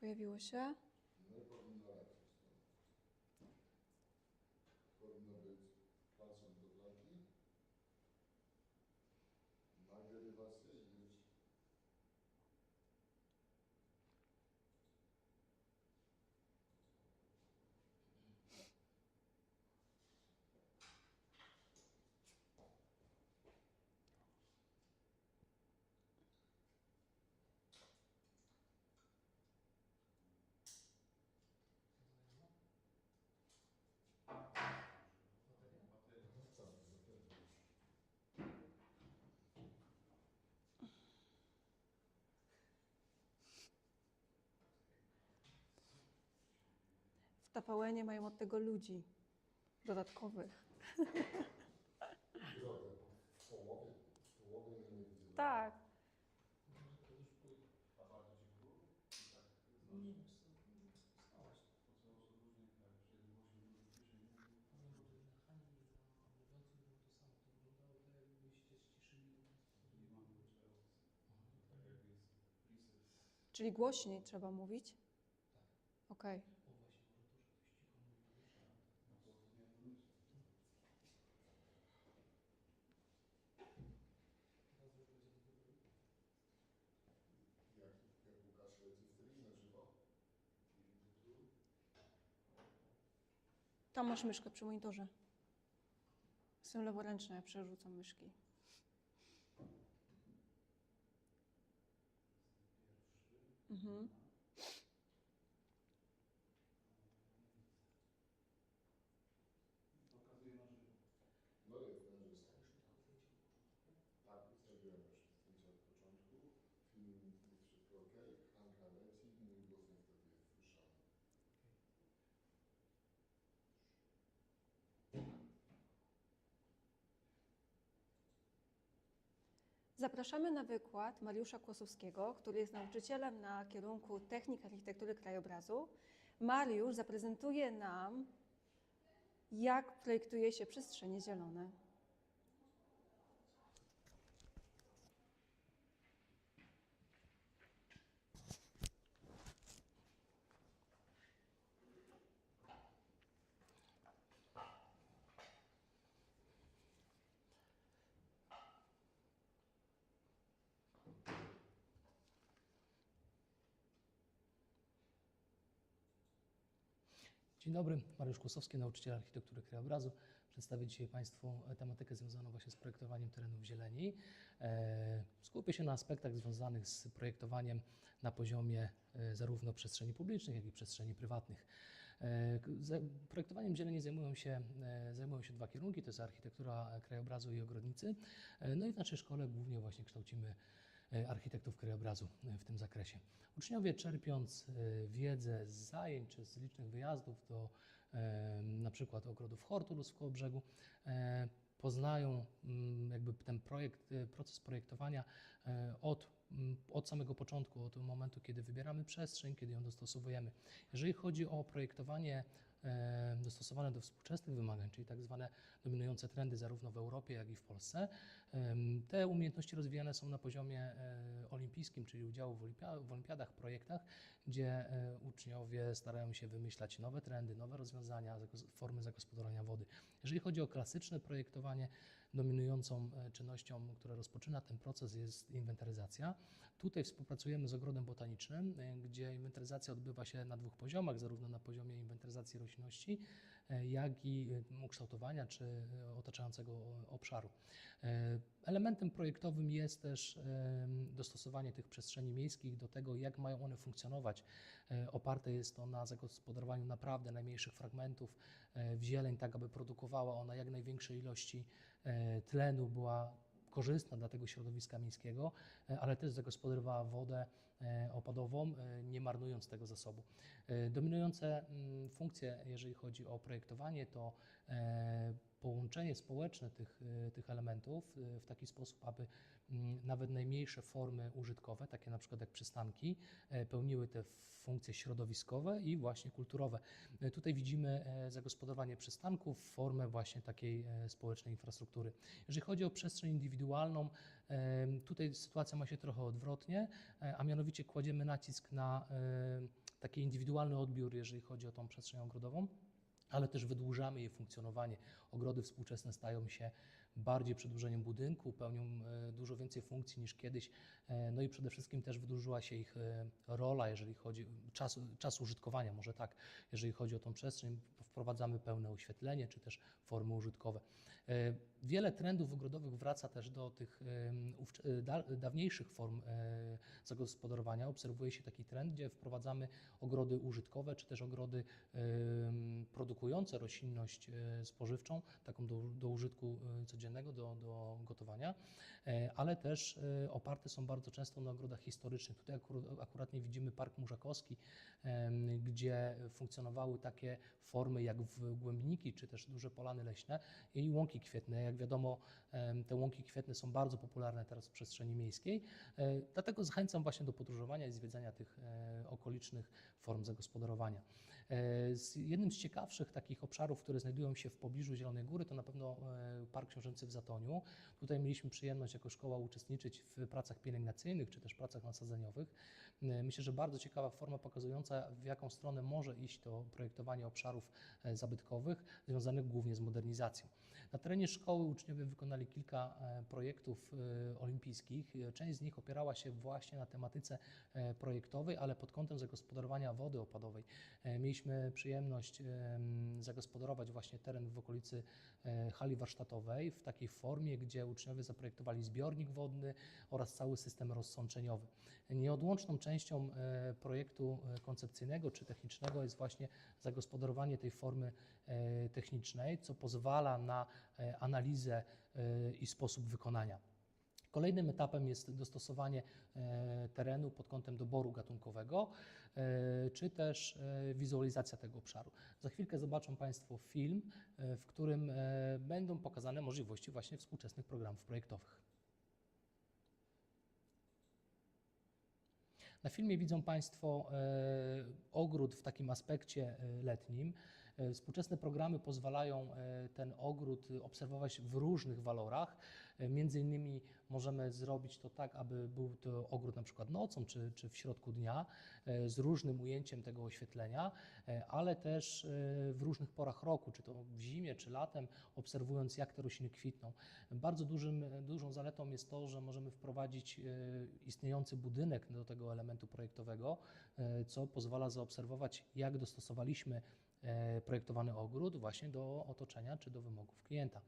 Pojawiło się. TVN mają od tego ludzi dodatkowych. W połowie, w połowie. Tak. Czyli głośniej trzeba mówić? Okej. O właśnie, może to, że ktoś cicho mówi. Teraz już będzie dobry. Jak, jak Łukasz leci w tyle na żywo. Tam masz myszkę przy monitorze. Jestem leworęczna, ja przerzucam myszki. Mhm. No jest, będzie stał. Tak, zrobiłem już zdjęcia od początku. Film jest wszystko ok. Hanka leci, mój głos niestety jest słyszalny. Zapraszamy na wykład Mariusza Kłosowskiego, który jest nauczycielem na kierunku Technik Architektury Krajobrazu. Mariusz zaprezentuje nam, jak projektuje się przestrzenie zielone. Dzień dobry, Mariusz Kłosowski, nauczyciel architektury krajobrazu. Przedstawię dzisiaj Państwu tematykę związaną właśnie z projektowaniem terenów zieleni. E, Skupię się na aspektach związanych z projektowaniem na poziomie e, zarówno przestrzeni publicznych, jak i przestrzeni prywatnych. E, Projektowaniem zieleni zajmują się, zajmują się dwa kierunki, to jest architektura krajobrazu i ogrodnicy. No i w naszej szkole głównie właśnie kształcimy architektów krajobrazu e, w tym zakresie. Uczniowie czerpiąc e, wiedzę z zajęć czy z licznych wyjazdów do e, na przykład ogrodów Hortulus w Kołobrzegu, e, poznają mm, jakby ten projekt, e, proces projektowania e, od, od samego początku, od momentu, kiedy wybieramy przestrzeń, kiedy ją dostosowujemy. Jeżeli chodzi o projektowanie e, dostosowane do współczesnych wymagań, czyli tak zwane dominujące trendy zarówno w Europie, jak i w Polsce, te umiejętności rozwijane są na poziomie e, olimpijskim, czyli udziału w, olimpia- w olimpiadach, projektach, gdzie e, uczniowie starają się wymyślać nowe trendy, nowe rozwiązania, formy zagospodarowania wody. Jeżeli chodzi o klasyczne projektowanie, dominującą e, czynnością, która rozpoczyna ten proces jest inwentaryzacja. Tutaj współpracujemy z ogrodem botanicznym, e, gdzie inwentaryzacja odbywa się na dwóch poziomach, zarówno na poziomie inwentaryzacji roślinności, e, jak i ukształtowania czy otaczającego obszaru. Elementem projektowym jest też dostosowanie tych przestrzeni miejskich do tego, jak mają one funkcjonować. E, Oparte jest to na zagospodarowaniu naprawdę najmniejszych fragmentów e, w zieleń, tak aby produkowała ona jak największej ilości e, tlenu, była korzystna dla tego środowiska miejskiego, ale też zagospodarowała wodę opadową, nie marnując tego zasobu. Dominujące mm, funkcje, jeżeli chodzi o projektowanie, to połączenie społeczne tych, e, tych elementów e, w taki sposób, aby mm, nawet najmniejsze formy użytkowe, takie na przykład jak przystanki, e, pełniły te funkcje środowiskowe i właśnie kulturowe. Tutaj widzimy zagospodarowanie przystanków w formę właśnie takiej społecznej infrastruktury. Jeżeli chodzi o przestrzeń indywidualną, tutaj sytuacja ma się trochę odwrotnie, a mianowicie kładziemy nacisk na taki indywidualny odbiór, jeżeli chodzi o tą przestrzeń ogrodową, ale też wydłużamy jej funkcjonowanie. Ogrody współczesne stają się bardziej przedłużeniem budynku, pełnią e, dużo więcej funkcji niż kiedyś, e, no i przede wszystkim też wydłużyła się ich e, rola, jeżeli chodzi czas, czas użytkowania, może tak, jeżeli chodzi o tą przestrzeń, wprowadzamy pełne oświetlenie czy też formy użytkowe. Wiele trendów ogrodowych wraca też do tych dawniejszych form zagospodarowania. Obserwuje się taki trend, gdzie wprowadzamy ogrody użytkowe czy też ogrody em, produkujące roślinność e, spożywczą, taką do, do użytku e, codziennego, do, do gotowania, e, ale też oparte są bardzo często na ogrodach historycznych. Tutaj akurat, akuratnie widzimy Park Murzakowski, gdzie funkcjonowały takie formy jak w Głębniki, czy też duże polany leśne i łąki kwietne. Jak wiadomo, te łąki kwietne są bardzo popularne teraz w przestrzeni miejskiej, dlatego zachęcam właśnie do podróżowania i zwiedzania tych okolicznych form zagospodarowania. E, z- Jednym z ciekawszych takich obszarów, które znajdują się w pobliżu Zielonej Góry, to na pewno e, Park Książęcy w Zatoniu. Tutaj mieliśmy przyjemność jako szkoła uczestniczyć w pracach pielęgnacyjnych czy też pracach nasadzeniowych. E, Myślę, że bardzo ciekawa forma pokazująca, w jaką stronę może iść to projektowanie obszarów e, zabytkowych, związanych głównie z modernizacją. Na terenie szkoły uczniowie wykonali kilka e, projektów olimpijskich. Część z nich opierała się właśnie na tematyce projektowej, ale pod kątem zagospodarowania wody opadowej. Mieliśmy przyjemność em, zagospodarować właśnie teren w okolicy hali warsztatowej w takiej formie, gdzie uczniowie zaprojektowali zbiornik wodny oraz cały system rozsączeniowy. Nieodłączną częścią e, projektu e, koncepcyjnego czy technicznego jest właśnie zagospodarowanie tej formy e, technicznej, co pozwala na analizę i sposób wykonania. Kolejnym etapem jest dostosowanie terenu pod kątem doboru gatunkowego, czy też wizualizacja tego obszaru. Za chwilkę zobaczą Państwo film, w którym będą pokazane możliwości właśnie współczesnych programów projektowych. Na filmie widzą Państwo e, ogród w takim aspekcie e, letnim. E, Współczesne programy pozwalają e, ten ogród obserwować w różnych walorach. E, Między innymi możemy zrobić to tak, aby był to ogród na przykład nocą czy, czy w środku dnia z różnym ujęciem tego oświetlenia, ale też w różnych porach roku, czy to w zimie, czy latem, obserwując jak te rośliny kwitną. Bardzo dużym, dużą zaletą jest to, że możemy wprowadzić istniejący budynek do tego elementu projektowego, co pozwala zaobserwować, jak dostosowaliśmy projektowany ogród właśnie do otoczenia czy do wymogów klienta.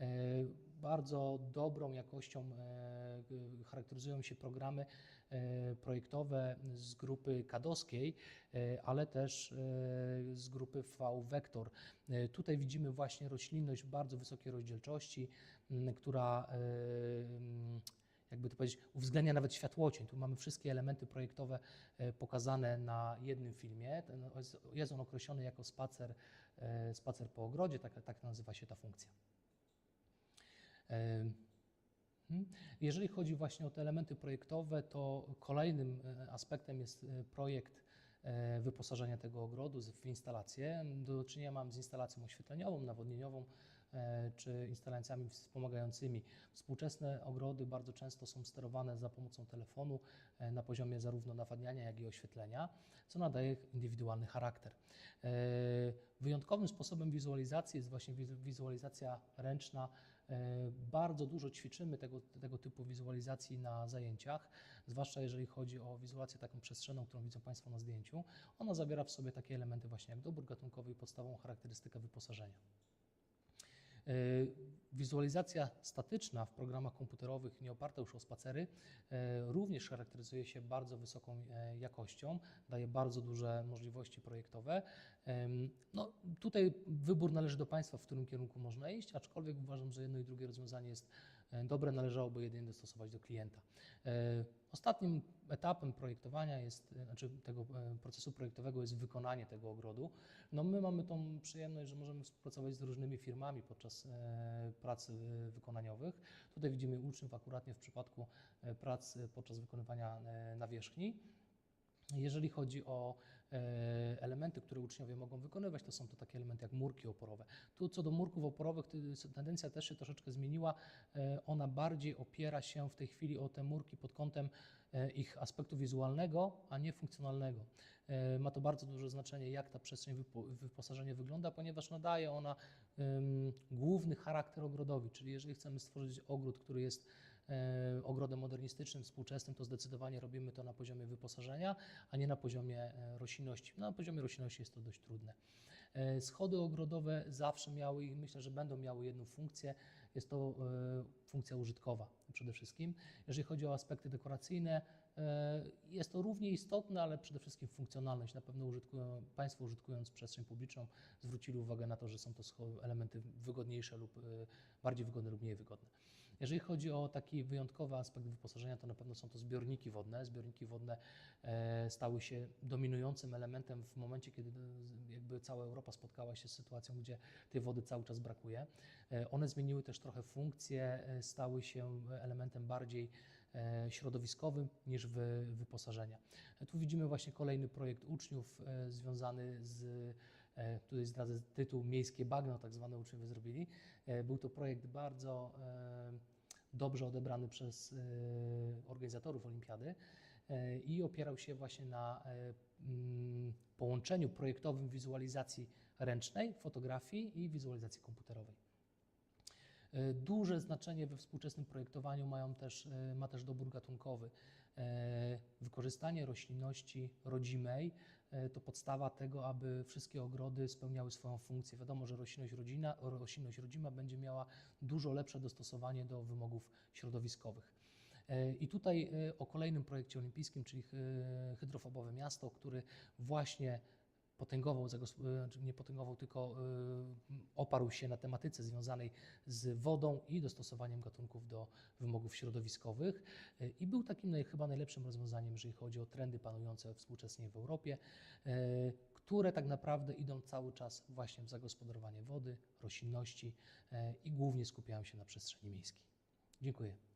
E, Bardzo dobrą jakością e, charakteryzują się programy e, projektowe z grupy kadowskiej, e, ale też e, z grupy V-Vector. E, Tutaj widzimy właśnie roślinność bardzo wysokiej rozdzielczości, która e, jakby to powiedzieć, uwzględnia nawet światłocień. Tu mamy wszystkie elementy projektowe e, pokazane na jednym filmie. Jest- on określony jako spacer, e, spacer po ogrodzie, tak, tak nazywa się ta funkcja. Mhm. Jeżeli chodzi właśnie o te elementy projektowe, to kolejnym e, aspektem jest projekt wyposażenia tego ogrodu w instalację. Do czynienia mam z instalacją oświetleniową, nawodnieniową czy instalacjami wspomagającymi. Współczesne ogrody bardzo często są sterowane za pomocą telefonu e, na poziomie zarówno nawadniania, jak i oświetlenia, co nadaje indywidualny charakter. E, Wyjątkowym sposobem wizualizacji jest właśnie wizu- wizualizacja ręczna. E, Bardzo dużo ćwiczymy tego, tego typu wizualizacji na zajęciach, zwłaszcza jeżeli chodzi o wizualizację taką przestrzenną, którą widzą Państwo na zdjęciu. Ona zawiera w sobie takie elementy właśnie jak dobór gatunkowy i podstawową charakterystykę wyposażenia. E, Wizualizacja statyczna w programach komputerowych, nie oparta już o spacery, e, również charakteryzuje się bardzo wysoką e, jakością, daje bardzo duże możliwości projektowe. No, tutaj wybór należy do Państwa, w którym kierunku można iść, aczkolwiek uważam, że jedno i drugie rozwiązanie jest dobre, należałoby jedynie dostosować do klienta. E, Ostatnim etapem projektowania jest, e, znaczy tego e, procesu projektowego jest wykonanie tego ogrodu. No my mamy tą przyjemność, że możemy współpracować z różnymi firmami podczas e, prac e, wykonaniowych. Tutaj widzimy uczniów akuratnie w przypadku e, prac e, podczas wykonywania e, nawierzchni. Jeżeli chodzi o e, elementy, które uczniowie mogą wykonywać, to są to takie elementy jak murki oporowe. Tu co do murków oporowych, tendencja też się troszeczkę zmieniła. E, Ona bardziej opiera się w tej chwili o te murki pod kątem e, ich aspektu wizualnego, a nie funkcjonalnego. E, Ma to bardzo duże znaczenie, jak ta przestrzeń wypo- wyposażenie wygląda, ponieważ nadaje ona główny charakter ogrodowi, czyli jeżeli chcemy stworzyć ogród, który jest e, ogrodem modernistycznym, współczesnym, to zdecydowanie robimy to na poziomie wyposażenia, a nie na poziomie e, roślinności. No, na poziomie roślinności jest to dość trudne. E, Schody ogrodowe zawsze miały i myślę, że będą miały jedną funkcję. Jest to e, funkcja użytkowa przede wszystkim. Jeżeli chodzi o aspekty dekoracyjne, e, jest to równie istotne, ale przede wszystkim funkcjonalność. Na pewno użytkują, Państwo użytkując przestrzeń publiczną zwrócili uwagę na to, że są to elementy wygodniejsze lub e, bardziej wygodne lub mniej wygodne. Jeżeli chodzi o taki wyjątkowy aspekt wyposażenia, to na pewno są to zbiorniki wodne. Zbiorniki wodne e, stały się dominującym elementem w momencie, kiedy e, jakby cała Europa spotkała się z sytuacją, gdzie tej wody cały czas brakuje. E, One zmieniły też trochę funkcję, e, stały się elementem bardziej e, środowiskowym niż wy, wyposażenia. E, Tu widzimy właśnie kolejny projekt uczniów e, związany z, e, tutaj zdradzę tytuł Miejskie Bagno, tak zwane uczniowie zrobili. E, Był to projekt bardzo e, dobrze odebrany przez e, organizatorów olimpiady e, i opierał się właśnie na e, mm, połączeniu projektowym wizualizacji ręcznej, fotografii i wizualizacji komputerowej. E, Duże znaczenie we współczesnym projektowaniu mają też, e, ma też dobór gatunkowy. E, Wykorzystanie roślinności rodzimej to podstawa tego, aby wszystkie ogrody spełniały swoją funkcję. Wiadomo, że roślinność, rodzina, roślinność rodzima będzie miała dużo lepsze dostosowanie do wymogów środowiskowych. I tutaj o kolejnym projekcie olimpijskim, czyli hy- hydrofobowe miasto, który właśnie potęgował, e, znaczy nie potęgował, tylko e, oparł się na tematyce związanej z wodą i dostosowaniem gatunków do wymogów środowiskowych E, i był takim chyba najlepszym rozwiązaniem, jeżeli chodzi o trendy panujące współczesnie w Europie, które tak naprawdę idą cały czas właśnie w zagospodarowanie wody, roślinności i głównie skupiają się na przestrzeni miejskiej. Dziękuję.